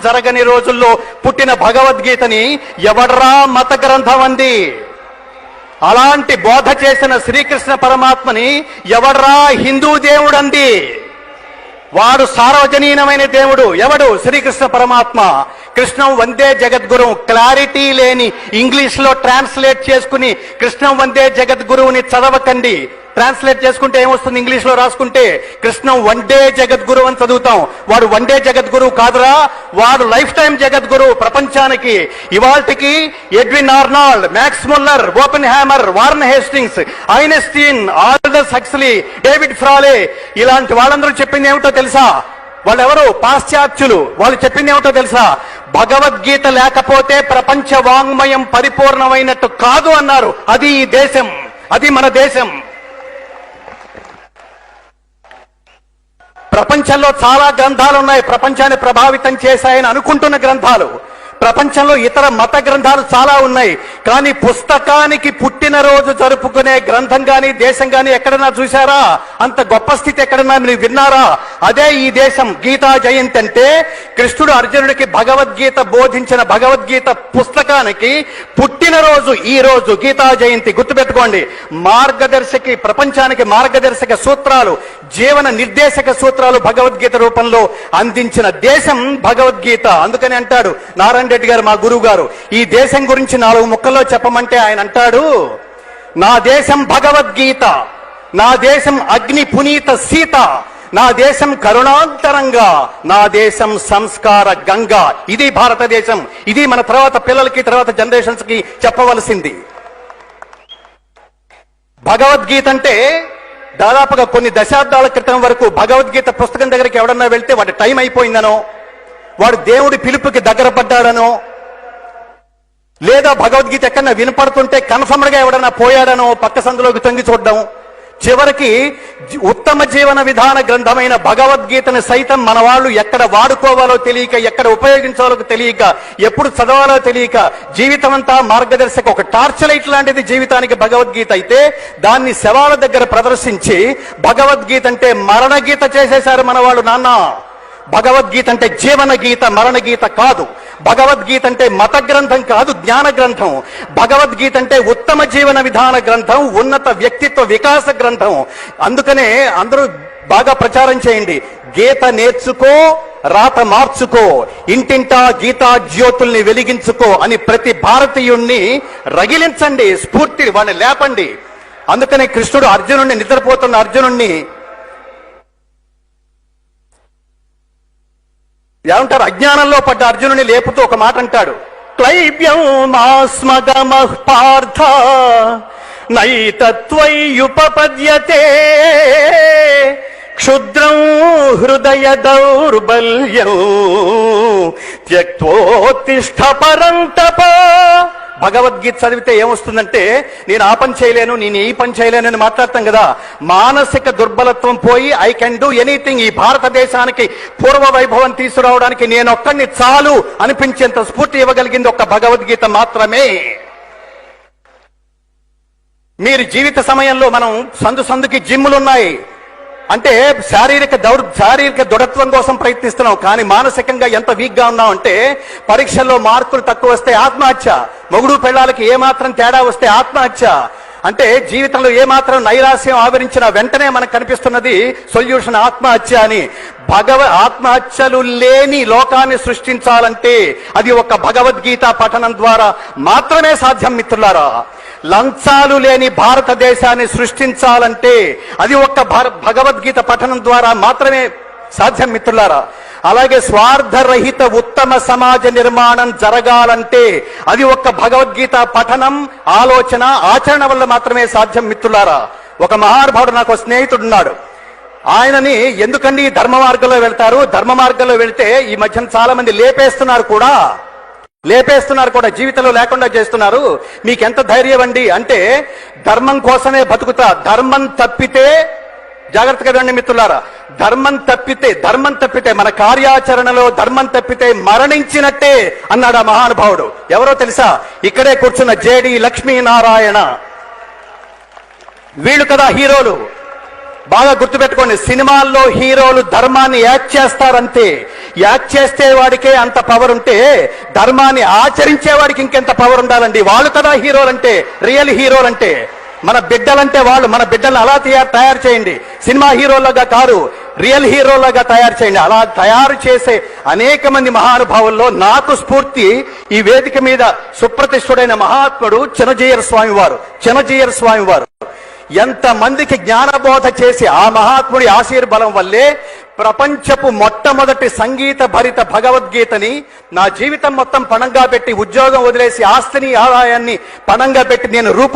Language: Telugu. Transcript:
జరగని రోజుల్లో పుట్టిన భగవద్గీతని ఎవడ్రా మత గ్రంథం అంది? అలాంటి బోధ చేసిన శ్రీకృష్ణ పరమాత్మని ఎవడ్రా హిందూ దేవుడు అంది? వాడు సార్వజనీనమైన దేవుడు. ఎవడు? శ్రీకృష్ణ పరమాత్మ. కృష్ణం వందే జగద్గురు. క్లారిటీ లేని ఇంగ్లీష్లో ట్రాన్స్లేట్ చేసుకుని కృష్ణం వందే జగద్గురువుని చదవకండి. ట్రాన్స్లేట్ చేసుకుంటే ఏమొస్తుంది? ఇంగ్లీష్లో రాసుకుంటే కృష్ణం వన్డే జగద్గురు అని చదువుతాం. వాడు వన్డే జగద్గురు కాదురా వాడు లైఫ్ టైం జగద్గురు ప్రపంచానికి. ఇవాల్టికి Edwin Arnold Max Muller Oppenheimer Warren Hastings Einstein Aldous Huxley David Frawley ఇలాంటి వాళ్ళందరూ చెప్పింది ఏమిటో తెలుసా? వాళ్ళెవరు? పాశ్చాత్యులు. వాళ్ళు చెప్పింది ఏమిటో తెలుసా? భగవద్గీత లేకపోతే ప్రపంచ వాంగ్మయం పరిపూర్ణమైనట్టు కాదు అన్నారు. అది ఈ దేశం. అది మన దేశం. ప్రపంచంలో చాలా గ్రంథాలు ఉన్నాయి ప్రపంచాన్ని ప్రభావితం చేశాయని అనుకుంటున్న గ్రంథాలు. ప్రపంచంలో ఇతర మత గ్రంథాలు చాలా ఉన్నాయి. కానీ పుస్తకానికి పుట్టినరోజు జరుపుకునే గ్రంథం కానీ దేశం కానీ ఎక్కడన్నా చూసారా అంత గొప్ప స్థితి ఎక్కడన్నా మీరు విన్నారా? అదే ఈ దేశం గీతా జయంతి అంటే కృష్ణుడు అర్జునుడికి భగవద్గీత బోధించిన భగవద్గీత పుస్తకానికి పుట్టినరోజు ఈ రోజు గీతా జయంతి. గుర్తుపెట్టుకోండి మార్గదర్శకి ప్రపంచానికి మార్గదర్శక సూత్రాలు జీవన నిర్దేశక సూత్రాలు భగవద్గీత రూపంలో అందించిన దేశం భగవద్గీత. అందుకని అంటాడు నారాయణ రెడ్డి గారు మా గురువు గారు ఈ దేశం గురించి నాలుగు ముక్కల్లో చెప్పమంటే ఆయన అంటాడు నా దేశం భగవద్గీత నా దేశం అగ్ని పునీత సీత నా దేశం కరుణాంతరంగా నా దేశం సంస్కార గంగా. ఇది భారతదేశం. ఇది మన తర్వాత పిల్లలకి తర్వాత జనరేషన్స్కి చెప్పవలసింది. భగవద్గీత అంటే దాదాపుగా కొన్ని దశాబ్దాల క్రితం వరకు భగవద్గీత పుస్తకం దగ్గరికి ఎవడన్నా వెళ్తే వాటి టైం అయిపోయిందనో వాడు దేవుడి పిలుపుకి దగ్గర పడ్డాడనో లేదా భగవద్గీత ఎక్కడన్నా వినపడుతుంటే కన్ఫర్మ్డ్ ఎవడన్నా పోయాడనో పక్క సందులోకి తొంగి చూడడం. చివరికి ఉత్తమ జీవన విధాన గ్రంథమైన భగవద్గీతను సైతం మన వాళ్ళు ఎక్కడ వాడుకోవాలో తెలియక ఎక్కడ ఉపయోగించాలో తెలియక ఎప్పుడు చదవాలో తెలియక జీవితం అంతా మార్గదర్శక ఒక టార్చ్ లైట్ లాంటిది జీవితానికి భగవద్గీత అయితే దాన్ని శవాల దగ్గర ప్రదర్శించి భగవద్గీత అంటే మరణ గీత చేసేశారు మన వాళ్ళు నాన్న. భగవద్గీత అంటే జీవన గీత మరణ గీత కాదు. భగవద్గీత అంటే మత గ్రంథం కాదు జ్ఞాన గ్రంథం భగవద్గీత అంటే ఉత్తమ జీవన విధాన గ్రంథం ఉన్నత వ్యక్తిత్వ వికాస గ్రంథం. అందుకనే అందరూ బాగా ప్రచారం చేయండి. గీత నేర్చుకో రాత మార్చుకో ఇంటింటా గీతా జ్యోతుల్ని వెలిగించుకో అని ప్రతి భారతీయుణ్ణి రగిలించండి స్ఫూర్తి వాడిని లేపండి. అందుకనే కృష్ణుడు అర్జునుడిని నిద్రపోతున్న అర్జునుణ్ణి ఏమంటారు? అజ్ఞానంలో పడ్డ అర్జునుని లేపుతూ ఒక మాట అంటాడు. క్లైబ్యం మాస్మగమః పార్థ నైతత్వయుపపద్యతే క్షుద్రం హృదయ దౌర్బల్యం త్యక్తోత్తిష్ట పరంతప భగవద్గీత చదివితే ఏమొస్తుందంటే నేను ఆ పని చేయలేను నేను ఈ పని చేయలేను అని మాట్లాడతాం కదా. మానసిక దుర్బలత్వం పోయి ఐ కెన్ డూ ఎనీథింగ్ ఈ భారతదేశానికి పూర్వ వైభవం తీసుకురావడానికి నేను ఒక్కడిని చాలు అనిపించేంత స్ఫూర్తి ఇవ్వగలిగింది ఒక భగవద్గీత మాత్రమే. మీరు జీవిత సమయంలో మనం సందు సందుకి జిమ్ములు ఉన్నాయి అంటే శారీరక దౌర్ శారీరక దృఢత్వం కోసం ప్రయత్నిస్తున్నాం కానీ మానసికంగా ఎంత వీక్గా ఉన్నాం అంటే పరీక్షల్లో మార్కులు తక్కువ వస్తే ఆత్మహత్య మొగుడు పిల్లలకి ఏమాత్రం తేడా వస్తే ఆత్మహత్య. అంటే జీవితంలో ఏమాత్రం నైరాశ్యం ఆవరించిన వెంటనే మనకు కనిపిస్తున్నది సొల్యూషన్ ఆత్మహత్య అని. భగవ ఆత్మహత్యలు లేని లోకాన్ని సృష్టించాలంటే అది ఒక భగవద్గీత పఠనం ద్వారా మాత్రమే సాధ్యం మిత్రులారా. లంచాలు లేని భారతదేశాన్ని సృష్టించాలంటే అది ఒక్క భగవద్గీత పఠనం ద్వారా మాత్రమే సాధ్యం మిత్రులారా. అలాగే స్వార్థరహిత ఉత్తమ సమాజ నిర్మాణం జరగాలంటే అది ఒక్క భగవద్గీత పఠనం ఆలోచన ఆచరణ వల్ల మాత్రమే సాధ్యం మిత్రులారా. ఒక మహానుభావుడు నాకు స్నేహితుడున్నాడు. స్నేహితుడు ఉన్నాడు ఆయనని ఎందుకండి ధర్మ మార్గంలో వెళ్తారు? ధర్మ మార్గంలో వెళ్తే ఈ మధ్యన చాలా మంది లేపేస్తున్నారు కూడా. లేపేస్తున్నారు కూడా జీవితంలో లేకుండా చేస్తున్నారు. మీకెంత ధైర్యం అండి అంటే ధర్మం కోసమే బతుకుతా ధర్మం తప్పితే జాగ్రత్తగా రండి మిత్రులారా ధర్మం తప్పితే ధర్మం తప్పితే మన కార్యాచరణలో ధర్మం తప్పితే మరణించినట్టే అన్నాడు ఆ మహానుభావుడు. ఎవరో తెలుసా? ఇక్కడే కూర్చున్న జేడి లక్ష్మీనారాయణ. వీళ్ళు కదా హీరోలు. బాగా గుర్తుపెట్టుకోండి సినిమాల్లో హీరోలు ధర్మాన్ని యాక్ట్ చేస్తారంతే. యాక్ట్ చేస్తే వాడికే అంత పవర్ ఉంటే ధర్మాన్ని ఆచరించే వాడికి ఇంకెంత పవర్ ఉండాలండి? వాళ్ళు కదా హీరోలంటే రియల్ హీరోలంటే. మన బిడ్డలంటే వాళ్ళు మన బిడ్డలను అలా తయారు తయారు చేయండి. సినిమా హీరోలుగా కారు రియల్ హీరోలుగా తయారు చేయండి. అలా తయారు చేసే అనేక మంది మహానుభావుల్లో నాకు స్ఫూర్తి ఈ వేదిక మీద సుప్రతిష్ఠుడైన మహాత్ముడు చినజీయర స్వామి వారు చినజీయర స్వామి ఎంతమందికి ఎంత మందికి జ్ఞానబోధ చేసి ఆ మహాత్ముడి ఆశీర్బలం వల్లే ప్రపంచపు మొట్టమొదటి సంగీత భరిత భగవద్గీతని నా జీవితం మొత్తం పణంగా పెట్టి ఉద్యోగం వదిలేసి ఆస్తిని ఆదాయాన్ని పణంగా పెట్టి నేను రూపు